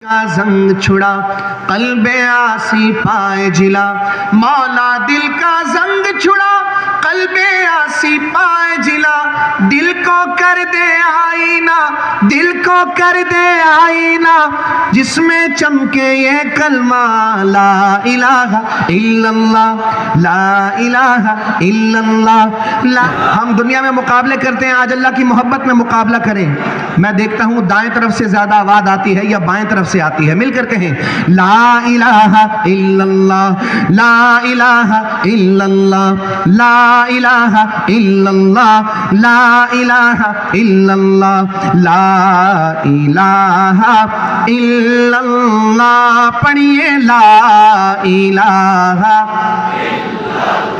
کا زنگ چھڑا، قلب آسی پائے جلا۔ مولا دل کا زنگ چھڑا، قلب آسی پائے جلا۔ دل کو کر دے آئینہ، دل کو کر دے آئینہ۔ جس میں چمکے یہ کلمہ، لا الہ الا اللہ، لا الہ الا اللہ۔ ہم دنیا میں مقابلے کرتے ہیں، آج اللہ کی محبت میں مقابلہ کریں۔ میں دیکھتا ہوں دائیں طرف سے زیادہ آواز آتی ہے یا بائیں طرف سے آتی ہے؟ مل کر کہیں، لا الہ الا اللہ، لا الہ الا اللہ، لا الہ الا اللہ، لا الہ الا اللہ، لا الہ الا اللہ پڑھئے لا الہ الا اللہ۔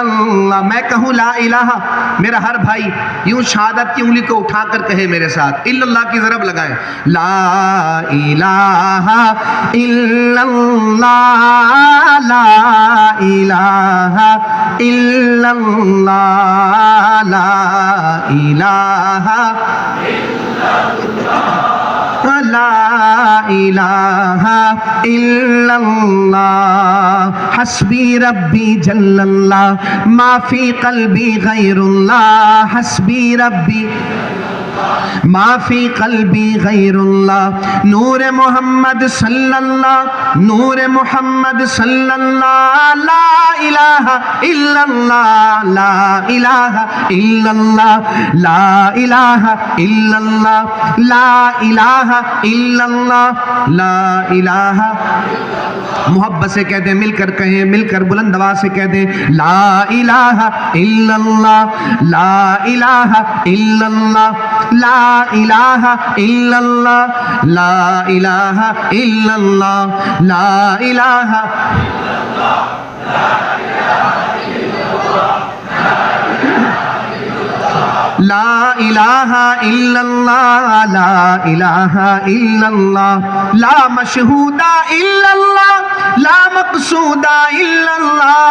اللہ، میں کہوں لا الہ، میرا ہر بھائی یوں شہادت کی انگلی کو اٹھا کر کہے میرے ساتھ الا اللہ کی ضرب لگائیں لا الہ الا اللہ، لا الہ الا اللہ، لا الہ الا اللہ۔ لا إله إلا الله حسبي ربي جل الله ما في قلبي غير الله حسبي ربي ما في قلبي غير الله نور محمد صلى الله نور محمد صلى الله इलाहा इल्लल्लाह ला इलाहा इल्लल्लाह ला इलाहा इल्लल्लाह ला इलाहा इल्लल्लाह ला इलाहा मोहब्बत से कह दें मिलकर कहें मिलकर बुलंद आवाज से कह दें ला इलाहा इल्लल्लाह ला इलाहा इल्लल्लाह ला इलाहा इल्लल्लाह লা ইলাহা ইল্লাল্লাহ, লা ইলাহা লা ইলাহা ইল্লাল্লাহ, লা ইলাহা ইল্লাল্লাহ, লা মাশহুদা ইল্লাল্লাহ, লা মাকসুদা ইল্লাল্লাহ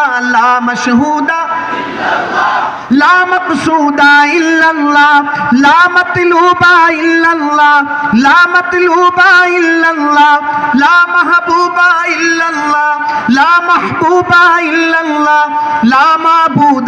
লা মাকসুদা ইল্লাল্লাহ লা মাতলুবা ইল্লাল্লাহ লা মাতলুবা ইল্লাল্লাহ লা মাহবুবা ইল্লাল্লাহ লা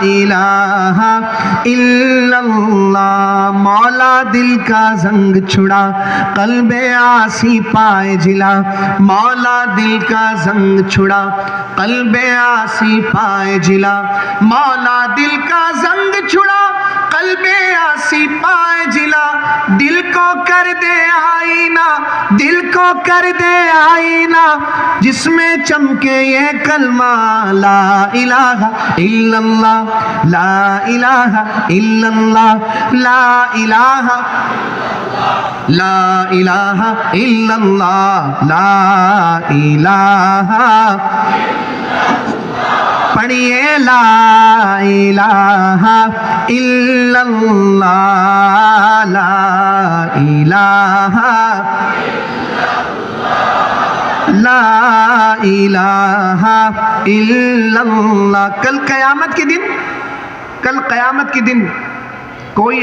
الہ الا اللہ، مولا دل کا زنگ چھڑا، قلب آسی پائے جلا۔ مولا دل کا زنگ چھڑا، قلب آسی پائے جلا۔ مولا دل کا زنگ چھڑا، قلب آسی پائے جلا۔ دل کو کر دے को कर दे आईना जिसमें चमके ये कलमा ला इलाहा इल्लल्लाह ला इलाहा इल्लल्लाह ला इलाहा ला इलाहा इल्लल्लाह ला इलाहा पढ़िए ला इलाहा इल्लल्लाह ला इलाहा ला इलाहा इल्लल्लाह कल कयामत के दिन कल कयामत के दिन कोई